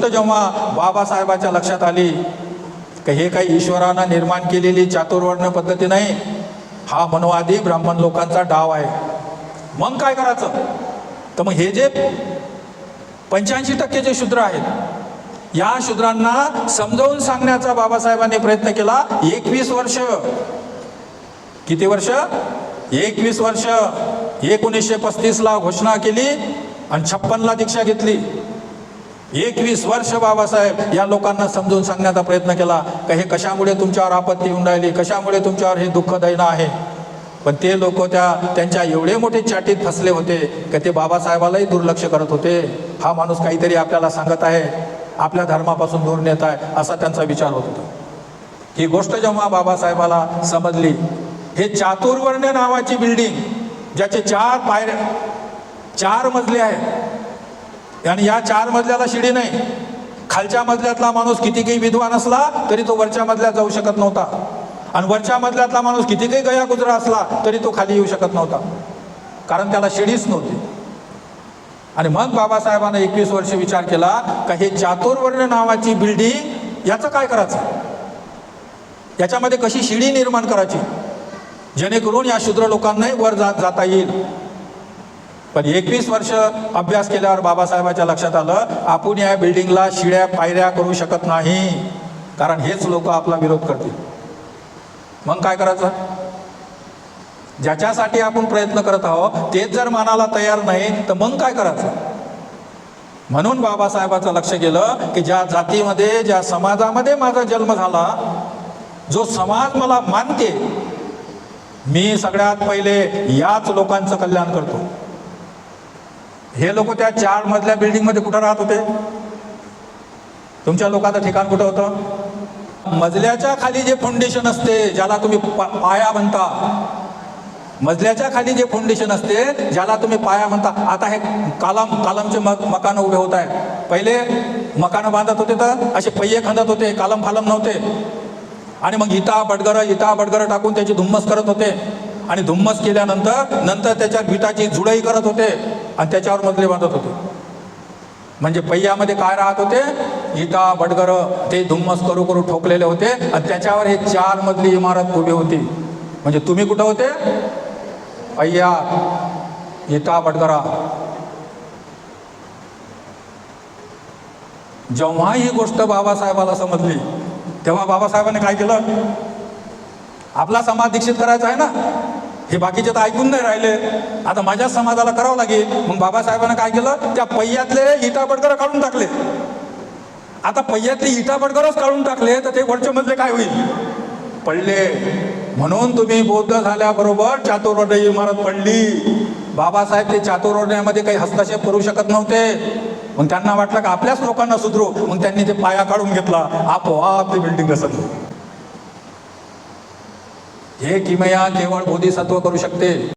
गोष्ट जेव्हा बाबासाहेबाच्या लक्षात आली की हे काही ईश्वरानं निर्माण केलेली चातुर्वर्ण पद्धती नाही हा मनवादी ब्राह्मण लोकांचा डाव आहे. मग काय करायचं? तर मग हे जे पंच्याऐंशी टक्के जे शूद्र आहेत या शूद्रांना समजावून सांगण्याचा बाबासाहेबांनी प्रयत्न केला एकवीस वर्ष. किती वर्ष? एकवीस वर्ष. एकोणीसशे पस्तीसला घोषणा केली आणि छप्पनला दीक्षा घेतली. एकवीस वर्ष बाबासाहेब या लोकांना समजून सांगण्याचा प्रयत्न केला का हे कशामुळे तुमच्यावर आपत्ती येऊन राहिली? कशामुळे तुमच्यावर हे दुःख दैना आहे? पण ते लोक त्या त्यांच्या एवढे मोठे चाटीत फसले होते का ते बाबासाहेबालाही दुर्लक्ष करत होते. हा माणूस काहीतरी आपल्याला सांगत आहे. आपल्या धर्मापासून दूर नेत आहे असा त्यांचा विचार होत होता. ही गोष्ट जेव्हा बाबासाहेबाला समजली हे चातुर्वर्ण्य नावाची बिल्डिंग ज्याचे चार पायऱ्या चार मजले आहेत आणि या चार मजल्याला शिडी नाही. खालच्या मजल्यातला माणूस किती काही विद्वान असला तरी तो वरच्या मजल्यात जाऊ शकत नव्हता. आणि वरच्या मजल्यातला माणूस किती काही गया गुजरा असला तरी तो खाली येऊ शकत नव्हता. कारण त्याला शिडीच नव्हती. आणि मग बाबासाहेबांना एकवीस वर्ष विचार केला का हे चातुर्वर्ण नावाची बिल्डिंग याचं काय करायचं? याच्यामध्ये कशी शिडी निर्माण करायची? जेणेकरून या शूद्र लोकांनाही वर जा जाता येईल. पण एकवीस वर्ष अभ्यास केल्यावर बाबासाहेबाच्या लक्षात आलं आपण या बिल्डिंगला शिड्या पायऱ्या करू शकत नाही. कारण हेच लोक आपला विरोध करतील. मग काय करायचं? ज्याच्यासाठी आपण प्रयत्न करत आहोत तेच जर मानाला तयार नाही तर मग काय करायचं? म्हणून बाबासाहेबाचं लक्ष गेलं की ज्या जातीमध्ये ज्या समाजामध्ये माझा जन्म झाला जो समाज मला मानते मी सगळ्यात पहिले याच लोकांचं कल्याण करतो. हे लोक त्या चार मधल्या बिल्डिंगमध्ये कुठं राहत होते? तुमच्या लोकांचं ठिकाण कुठं होतं? मजल्याच्या खाली जे फाउंडेशन असते ज्याला तुम्ही पा- पाया म्हणता मजल्याच्या खाली जे फाउंडेशन असते ज्याला तुम्ही पाया म्हणता आता हे कालम कालमचे मक मकानं उभे होत आहे पहिले मकानं बांधत होते तर असे पहिये खंदत होते कालम फालम नव्हते. आणि मग इटा बडगरं इटा बडगरं टाकून त्याची धुम्मस करत होते. आणि धुम्मस केल्यानंतर नंतर त्याच्या विटाची जुळई करत होते. आणि त्याच्यावर मजले बांधत होते. म्हणजे पहियामध्ये काय राहत होते? इटा बडगरं ते धुम्मस करू करू ठोकलेले होते आणि त्याच्यावर हे चार मजली इमारत उभी होती. म्हणजे तुम्ही कुठं होते? पहिया इटा बडगरा. जेव्हा ही गोष्ट बाबासाहेबाला समजली तेव्हा बाबासाहेबांनी काय केलं? आपला समाज दीक्षित करायचा आहे ना? हे बाकीचे तर ऐकून नाही राहिले. आता माझ्याच समाजाला करावं लागेल. मग बाबासाहेबांना काय केलं? त्या पहियातले इटा बडकर काढून टाकले. आता पहियातले इटा बडकरच काढून टाकले तर ते वरचे मधले काय होईल? पडले. म्हणून तुम्ही बौद्ध झाल्याबरोबर चातुर्वर्ण्य इमारत पडली. बाबासाहेब ते चातुर्वर्ण्यामध्ये काही हस्तक्षेप करू शकत नव्हते. मग त्यांना वाटलं का आपल्याच लोकांना सुधरू. मग त्यांनी ते पाया काढून घेतला. आपोआप ती बिल्डिंग असत हे किमया केवळ बोधिसत्व करू शकते.